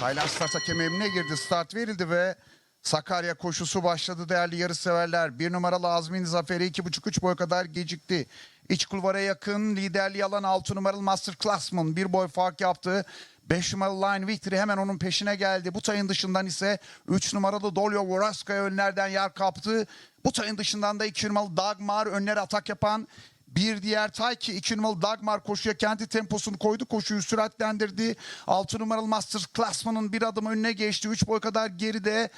Taylan start hakemi emine girdi. Start verildi ve Sakarya koşusu başladı değerli yarışseverler. Bir numaralı Azmin Zaferi 2.5-3 boy kadar gecikti. İç kulvara yakın liderliği alan 6 numaralı Master Classman bir boy fark yaptı. 5 numaralı Line Victory hemen onun peşine geldi. Bu tayın dışından ise 3 numaralı Dolio Voraskaya önlerden yer kaptı. Bu tayın dışından da 2 numaralı Dagmar önlere atak yapan bir diğer tay ki 2 numaralı Dagmar koşuya kendi temposunu koydu. Koşuyu süratlendirdi. 6 numaralı Master Classman'ın bir adım önüne geçti. 3 boy kadar geride.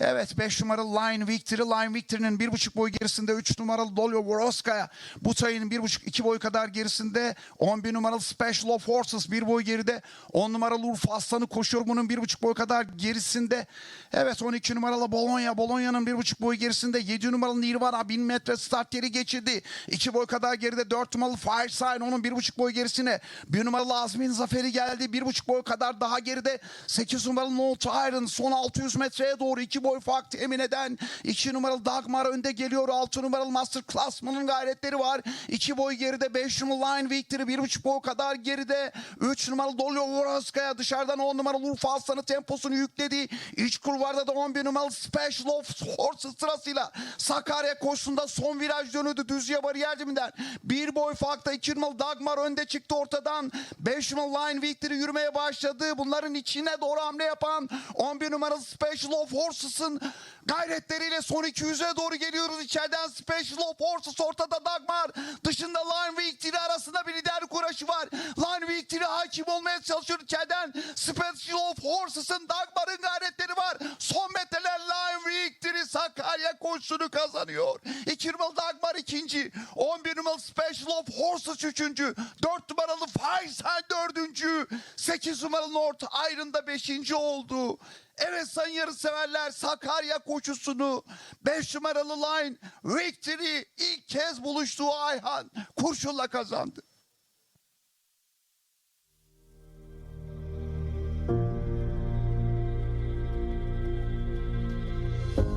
Evet 5 numaralı Line Victory. Line Victory'nin 1,5 boy gerisinde 3 numaralı Dolio Voroskaya. Bu tayının 1,5-2 boy kadar gerisinde. 11 numaralı Special of Forces 1 boy geride. 10 numaralı Urfa Aslanı koşuyor. Bunun 1,5 boy kadar gerisinde. Evet 12 numaralı Bologna. Bologna'nın 1,5 boy gerisinde. 7 numaralı Nirvana 1000 metre start yeri geçirdi. 2 boy kadar geride 4 numaralı Firesign onun 1,5 boy gerisine. 1 numaralı Azmin Zaferi geldi. 1,5 boy kadar daha geride. 8 numaralı Note Iron son 600 metreye doğru 2 boy fark temin eden. 2 numaralı Dagmar önde geliyor. 6 numaralı Master Classman'ın gayretleri var. 2 boy geride 5 numaralı Line Victory 1,5 boy kadar geride. 3 numaralı Dolio Voroskaya dışarıdan 10 numaralı Urfa Aslanı temposunu yükledi. İç kulvarda da 11 numaralı Special of Horses sırasıyla Sakarya koşusunda son viraj dönüldü düzlüğe bariyer dibinden. Bir boy 2 numaralı Dagmar önde çıktı ortadan. 5 numaralı Line Victory yürümeye başladı. Bunların içine doğru hamle yapan 11 numaralı Special of Horses'ın gayretleriyle son 200'e doğru geliyoruz. İçeriden Special of Horses ortada Dagmar. Dışında Line Victory arasında bir lider kuraşı var. Line Victory hakim olmaya çalışıyor içeriden. Special of Horses'ın Dagmar'ın gayretleri var. Son metreler Line Victory Sakarya koşusunu kazanıyor. 2 numaralı Dagmar ikinci. 11 numaralı Special of Horses üçüncü. 4 numaralı Faysal dördüncü. 8 numaralı North Iron'da beşinci oldu. Evet sayın yarı severler Sakarya koşusunu 5 numaralı Line Victory ilk kez buluştuğu Ayhan kurşunla kazandı.